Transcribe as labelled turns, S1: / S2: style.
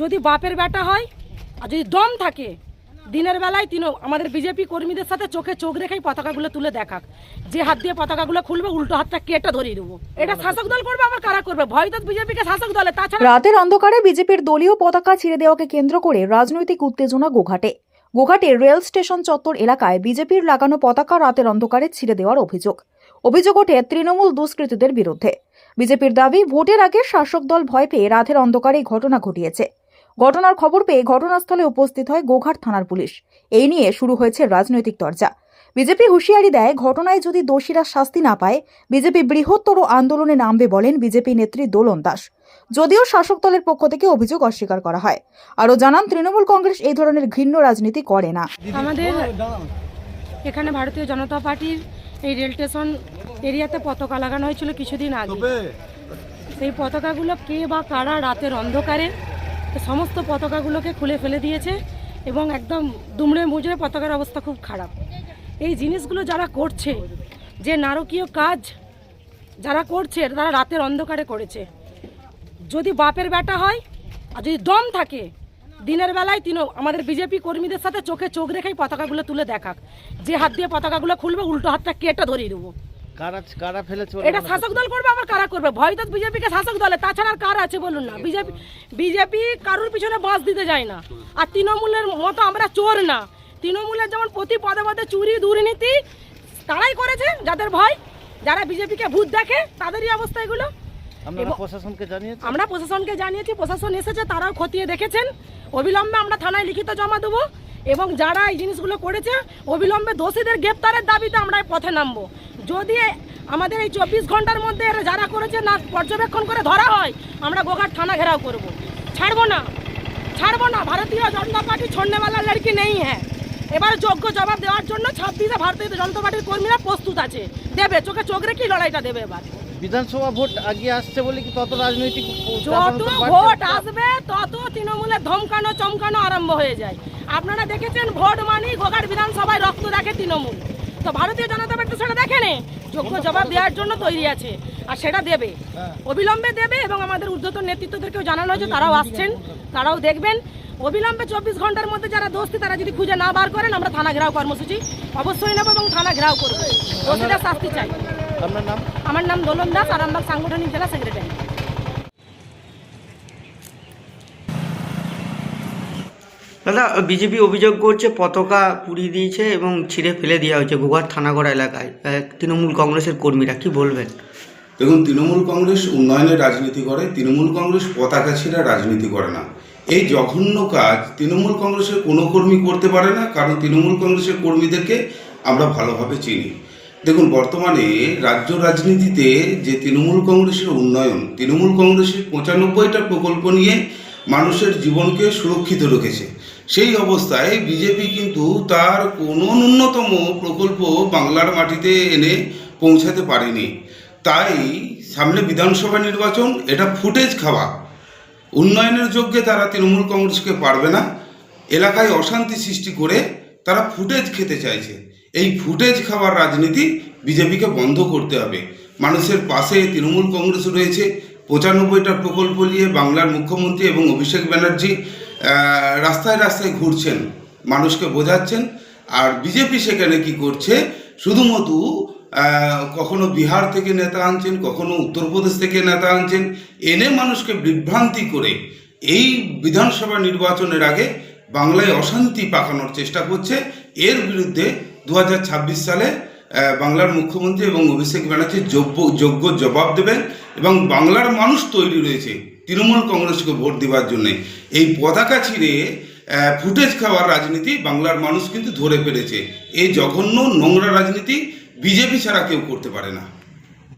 S1: যদি বাপের বেটা হয় আর যদি দম থাকে দিনের বেলায় তিন আমাদের বিজেপি কর্মীদের সাথে চোখে চোখ রেখেই পতাকাগুলো তুলে দেখাক। যে হাত দিয়ে পতাকাগুলো খুলবে উল্টো হাতটা কেটে ধরিয়ে দেবো। এটা শাসক দল করবে আবার কারা করবে? ভয় তো বিজেপিকে শাসক দলে তাছাড়া
S2: রাতের অন্ধকারে বিজেপির দলীয় পতাকা ছিঁড়ে দেওয়াকে কেন্দ্র করে রাজনৈতিক উত্তেজনা গোঘাটে। গোঘাটে রেল স্টেশন চত্বর এলাকায় বিজেপির লাগানো পতাকা রাতের অন্ধকারে ছিঁড়ে দেওয়ার অভিযোগ। অভিযোগ ওঠে তৃণমূল দুষ্কৃতীদের বিরুদ্ধে। বিজেপির দাবি ভোটের আগে শাসক দল ভয় পেয়ে রাতের অন্ধকারে এই ঘটনা ঘটিয়েছে। ঘটনার খবর পেয়ে ঘটনাস্থলে উপস্থিত হয় গোঘাট থানার পুলিশ। এই নিয়ে শুরু হয়েছে রাজনৈতিক চর্চা। বিজেপি হুঁশিয়ারি দেয় ঘটনায় যদি দোষীরা শাস্তি না পায় বিজেপি বৃহত্তর আন্দোলনে নামবে বলেন বিজেপি নেত্রী দোলন দাস। যদিও শাসক দলের পক্ষ থেকে অভিযোগ অস্বীকার করা হয়। আরও জানান তৃণমূল কংগ্রেস এই ধরনের ঘৃণ্য রাজনীতি করে না।
S1: আমাদের এখানে ভারতীয় জনতা পার্টির এই রেল স্টেশন এরিয়াতে পতাকা লাগানো হয়েছিল কিছুদিন আগে। সেই পতাকাগুলো কে বা কারা রাতের অন্ধকারে সমস্ত পতাকাগুলোকে খুলে ফেলে দিয়েছে এবং একদম দুমড়ে মুজড়ে পতাকার অবস্থা খুব খারাপ। এই জিনিসগুলো যারা করছে, যে নারকীয় কাজ যারা করছে তারা রাতের অন্ধকারে করেছে। যদি বাপের বেটা হয়, আর যদি দম থাকে, দিনের বেলায় তিন আমাদের বিজেপি কর্মীদের সাথে চোখে চোখ রেখেই পতাকাগুলো তুলে দেখাক। যে হাত দিয়ে পতাকাগুলো খুলবে, উল্টো হাতটা কেটে ধরিয়ে দেবো।
S3: কারা কারা ফেলেছে
S1: এটা শাসক দল করবে আবার কারা করবে? ভয় তো বিজেপিকে শাসক দলে তাছাড়া আর কার আছে বলুন না। বিজেপি বিজেপি কারোর পিছনে বাস দিতে যায় না। আর তৃণমূলের মতো আমরা চোর না। তৃণমূলের যেমন প্রতি পদে পদে চুরি দুর্নীতি তারাই করেছে যাদের ভয়। যারা বিজেপিকে ভূত দেখে তাদেরই অবস্থা এগুলো। আমরা প্রশাসনকে জানিয়েছি? প্রশাসন এসেছে তারাও খতিয়ে দেখেছেন। অবিলম্বে আমরা থানায় লিখিত জমা দেবো। এবং যারা এই জিনিসগুলো করেছে অবিলম্বে দোষীদের গ্রেপ্তারের দাবিতে আমরা পথে নামবো। যদি আমাদের এই চব্বিশ ঘণ্টার মধ্যে যারা করেছে না পর্যবেক্ষণ করে ধরা হয় আমরা গোঘাট থানা ঘেরাও করব। ছাড়বো না। ছাড়বো না। ভারতীয় জনতা পার্টি ছড়নেওয়ালা লড়কি নেই হ্যাঁ। এবার যোগ্য জবাব দেওয়ার জন্য ছাব্বিশে ভারতীয় জনতা পার্টির কর্মীরা প্রস্তুত আছে। দেবে চোখে চোখ রেখেই লড়াইটা দেবে এবার।
S3: বিধানসভা ভোট আগিয়ে আসছে বলে কি তত রাজনৈতিক
S1: যত ভোট আসবে তত তৃণমূলের ধমকানো চমকানো আরম্ভ হয়ে যায়। আপনারা দেখেছেন ভোট মানেই গোঘাট বিধানসভায় রক্ত দেখে তৃণমূল। তো ভারতীয় জনতা পার্টি সেটা দেখেনি যোগ্য জবাব দেওয়ার জন্য তৈরি আছে। আর সেটা দেবে। অবিলম্বে দেবে এবং আমাদের ঊর্ধ্বতন নেতৃত্বদেরকেও জানানো হয়েছে তারাও আসছেন তারাও দেখবেন। অবিলম্বে চব্বিশ ঘণ্টার মধ্যে যারা দোষী তারা যদি খুঁজে না বার করেন আমরা থানা ঘেরাও কর্মসূচি অবশ্যই নেব এবং থানা ঘেরাও করব। দোষীদের শাস্তি চাই। আমার নাম দোলন দাস আরামবাগ সাংগঠনিক জেলা সেক্রেটারি।
S4: দাদা, বিজেপি অভিযোগ করছে, পতাকা পুড়িয়ে দিয়েছে এবং ছিঁড়ে ফেলে দেওয়া হয়েছে গোঘাট থানাগড়া এলাকায়। তৃণমূল কংগ্রেসের কর্মীরা কি বলবেন?
S5: দেখুন, তৃণমূল কংগ্রেস উন্নয়নের রাজনীতি করে, তৃণমূল কংগ্রেস পতাকা ছিঁড়া রাজনীতি করে না। এই জঘন্য কাজ তৃণমূল কংগ্রেসের কোনো কর্মী করতে পারে না, কারণ তৃণমূল কংগ্রেসের কর্মীদেরকে আমরা ভালোভাবে চিনি। দেখুন, বর্তমানে রাজ্য রাজনীতিতে যে তৃণমূল কংগ্রেসের উন্নয়ন, তৃণমূল কংগ্রেসের পঁচানব্বইটা প্রকল্প নিয়ে মানুষের জীবনকে সুরক্ষিত রেখেছে। সেই অবস্থায় বিজেপি কিন্তু তার কোনো ন্যূনতম প্রকল্প বাংলার মাটিতে এনে পৌঁছাতে পারেনি। তাই সামনে বিধানসভা নির্বাচন, এটা ফুটেজ খাওয়া। উন্নয়নের যোগ্যে তারা তৃণমূল কংগ্রেসকে পারবে না। এলাকায় অশান্তি সৃষ্টি করে তারা ফুটেজ খেতে চাইছে। এই ফুটেজ খাওয়ার রাজনীতি বিজেপিকে বন্ধ করতে হবে। মানুষের পাশে তৃণমূল কংগ্রেস রয়েছে পঁচানব্বইটা প্রকল্প নিয়ে বাংলার মুখ্যমন্ত্রী এবং অভিষেক ব্যানার্জি রাস্তায় রাস্তায় ঘুরছেন, মানুষকে বোঝাচ্ছেন। আর বিজেপি সেখানে কি করছে? শুধুমাত্র কখনো বিহার থেকে নেতা আনছেন, কখনো উত্তরপ্রদেশ থেকে নেতা আনছেন, এনে মানুষকে বিভ্রান্তি করে এই বিধানসভা নির্বাচনের আগে বাংলায় অশান্তি পাকানোর চেষ্টা করছে। এর বিরুদ্ধে দু হাজার ছাব্বিশ সালে বাংলার মুখ্যমন্ত্রী এবং অভিষেক ব্যানার্জি যোগ্য যোগ্য জবাব দেবেন এবং বাংলার মানুষ তৈরি রয়েছে, তৃণমূল কংগ্রেসকে ভোট দেওয়ার জন্যে। এই পতাকা ছিঁড়ে ফুটেজ খাওয়ার রাজনীতি বাংলার মানুষ কিন্তু ধরে ফেলেছে। এই জঘন্য নোংরা রাজনীতি বিজেপি ছাড়া কেউ করতে পারে না।